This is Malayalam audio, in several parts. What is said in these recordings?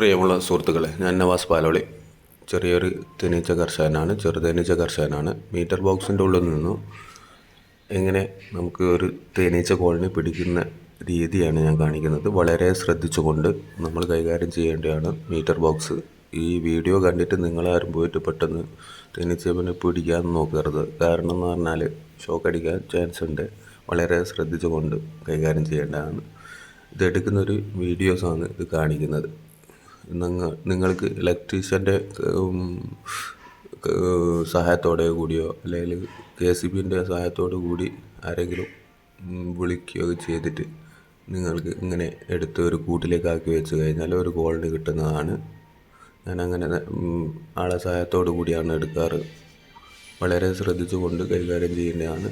പ്രിയമുള്ള സുഹൃത്തുക്കളെ ഞാൻ നവാസ് പാലോളി. ചെറിയൊരു തേനീച്ച കർഷകനാണ് ചെറുതേനീച്ച കർഷകനാണ്. മീറ്റർ ബോക്സിന്റെ ഉള്ളിൽ നിന്നും എങ്ങനെ നമുക്ക് ഒരു തേനീച്ച കോളനി പിടിക്കുന്ന രീതിയാണ് ഞാൻ കാണിക്കുന്നത്. വളരെ ശ്രദ്ധിച്ചുകൊണ്ട് നമ്മൾ കൈകാര്യം ചെയ്യേണ്ടതാണ് മീറ്റർ ബോക്സ്. ഈ വീഡിയോ കണ്ടിട്ട് നിങ്ങളാരും പോയിട്ട് പെട്ടെന്ന് തേനീച്ചപ്പിനെ പിടിക്കാൻ നോക്കരുത്. കാരണം എന്ന് പറഞ്ഞാൽ ഷോക്ക് അടിക്കാൻ ചാൻസ് ഉണ്ട്. വളരെ ശ്രദ്ധിച്ചുകൊണ്ട് കൈകാര്യം ചെയ്യേണ്ടതാണ്. ഇതെടുക്കുന്നൊരു വീഡിയോസാണ് ഇത് കാണിക്കുന്നത്. നിങ്ങൾ നിങ്ങൾക്ക് ഇലക്ട്രീഷ്യന്റെ സഹായത്തോടെ കൂടിയോ അല്ലെങ്കിൽ കെ സി ബിന്റെ സഹായത്തോടു കൂടി ആരെങ്കിലും വിളിക്കുകയോ ചെയ്തിട്ട് നിങ്ങൾക്ക് ഇങ്ങനെ എടുത്ത് ഒരു കൂട്ടിലേക്ക് ആക്കി വെച്ച് കഴിഞ്ഞാൽ ഒരു ഗോൾഡ് കിട്ടുന്നതാണ്. ഞാൻ അങ്ങനെ ആളെ സഹായത്തോടു കൂടിയാണ് എടുക്കാറ്. വളരെ ശ്രദ്ധിച്ചുകൊണ്ട് കൈകാര്യം ചെയ്യേണ്ടതാണ്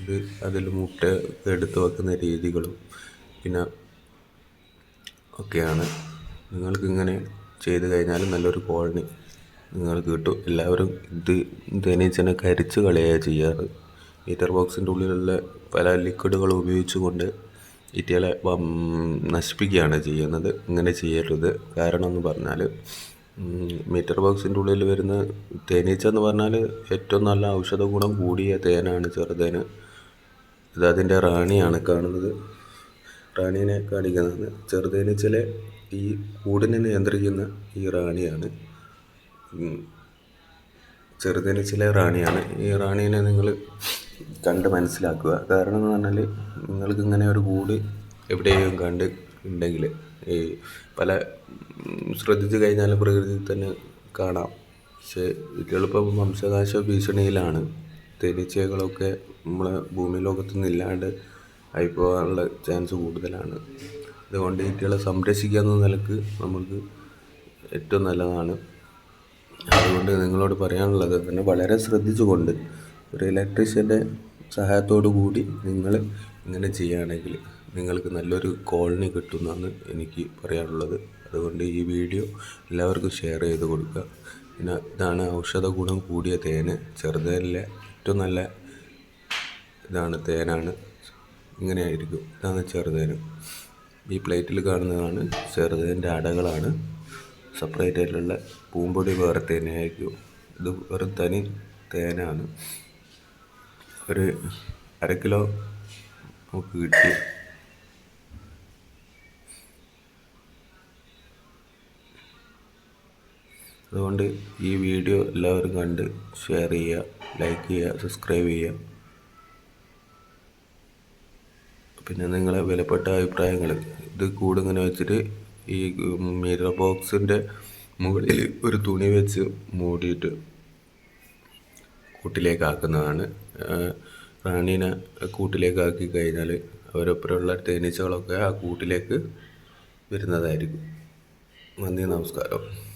ഇത് അതിൽ മുട്ട എടുത്തു വെക്കുന്ന രീതികളും പിന്നെ ഒക്കെയാണ്. നിങ്ങൾക്ക് ഇങ്ങനെ ചെയ്ത് കഴിഞ്ഞാൽ നല്ലൊരു കോളനി നിങ്ങൾക്ക് കിട്ടും. എല്ലാവരും ഇത് തേനീച്ചനെ കരിച്ച് കളയുക ചെയ്യാറ്. മീറ്റർ ബോക്സിന്റെ ഉള്ളിലുള്ള പല ലിക്വിഡുകൾ ഉപയോഗിച്ചുകൊണ്ട് ഈറ്റകളെ നശിപ്പിക്കുകയാണ് ചെയ്യുന്നത്. ഇങ്ങനെ ചെയ്യരുത്. കാരണം എന്ന് പറഞ്ഞാൽ മീറ്റർ ബോക്സിന്റെ ഉള്ളിൽ വരുന്ന തേനീച്ച എന്ന് പറഞ്ഞാൽ ഏറ്റവും നല്ല ഔഷധ ഗുണം കൂടിയ തേനാണ് ചെറുതേന്. ഇത് അതിന്റെ റാണിയാണ് കാണുന്നത്. റാണീനെ കാണിക്കുന്നത്. ചെറുതേനീച്ചയിലെ ഈ കൂടിനെ നിയന്ത്രിക്കുന്ന ഈ റാണിയാണ്. ചെറുതേനീച്ചയിലെ റാണിയാണ്. ഈ റാണീനെ നിങ്ങൾ കണ്ട് മനസ്സിലാക്കുക. കാരണം എന്ന് പറഞ്ഞാൽ നിങ്ങൾക്ക് ഇങ്ങനെ ഒരു കൂട് എവിടെയും കണ്ട് ഉണ്ടെങ്കിൽ ഈ പല ശ്രദ്ധിച്ചു കഴിഞ്ഞാൽ പ്രകൃതിയിൽ തന്നെ കാണാം. പക്ഷേ ഇതിലിപ്പം വംശനാശ ഭീഷണിയിലാണ്. തേനീച്ചകളൊക്കെ നമ്മളെ ഭൂമി ലോകത്ത് നിന്ന് ഇല്ലാണ്ട് ആയി പോകാനുള്ള ചാൻസ് കൂടുതലാണ്. അതുകൊണ്ട് ഈറ്റകളെ സംരക്ഷിക്കുക എന്ന നിലയ്ക്ക് നമുക്ക് ഏറ്റവും നല്ലതാണ്. അതുകൊണ്ട് നിങ്ങളോട് പറയാനുള്ളത് തന്നെ വളരെ ശ്രദ്ധിച്ചുകൊണ്ട് ഒരു ഇലക്ട്രീഷ്യന്റെ സഹായത്തോടു കൂടി നിങ്ങൾ ഇങ്ങനെ ചെയ്യുകയാണെങ്കിൽ നിങ്ങൾക്ക് നല്ലൊരു കോളനി കിട്ടുമെന്നാണ് എനിക്ക് പറയാനുള്ളത്. അതുകൊണ്ട് ഈ വീഡിയോ എല്ലാവർക്കും ഷെയർ ചെയ്ത് കൊടുക്കുക. പിന്നെ ഇതാണ് ഔഷധ ഗുണം കൂടിയ തേന്. ചെറുതേനിലെ ഏറ്റവും നല്ല ഇതാണ് തേനാണ്. ഇങ്ങനെ ആയിരിക്കും ഇതാണ് ചെറുതേന്. ഈ പ്ലേറ്റിൽ കാണുന്നതാണ് ചെറുതേന്റെ അടകളാണ്. സെപ്പറേറ്റ് ആയിട്ടുള്ള പൂമ്പൊടി വേറെ തേനായിരിക്കും ഇത് വെറും തനി തേനാണ്. ഒരു അര കിലോ നമുക്ക് കിട്ടി. അതുകൊണ്ട് ഈ വീഡിയോ എല്ലാവരും കണ്ട് ഷെയർ ചെയ്യുക ലൈക്ക് ചെയ്യുക സബ്സ്ക്രൈബ് ചെയ്യുക. പിന്നെ നിങ്ങളെ വിലപ്പെട്ട അഭിപ്രായങ്ങൾ. ഇത് കൂടിങ്ങനെ വെച്ചിട്ട് ഈ മിറർ ബോക്സിന്റെ മുകളിൽ ഒരു തുണി വെച്ച് മൂടിയിട്ട് കൂട്ടിലേക്കാക്കുന്നതാണ്. റാണീനെ കൂട്ടിലേക്കാക്കി കഴിഞ്ഞാൽ അവരൊപ്പമുള്ള തേനീച്ചകളൊക്കെ ആ കൂട്ടിലേക്ക് വരുന്നതായിരിക്കും. നന്ദി നമസ്കാരം.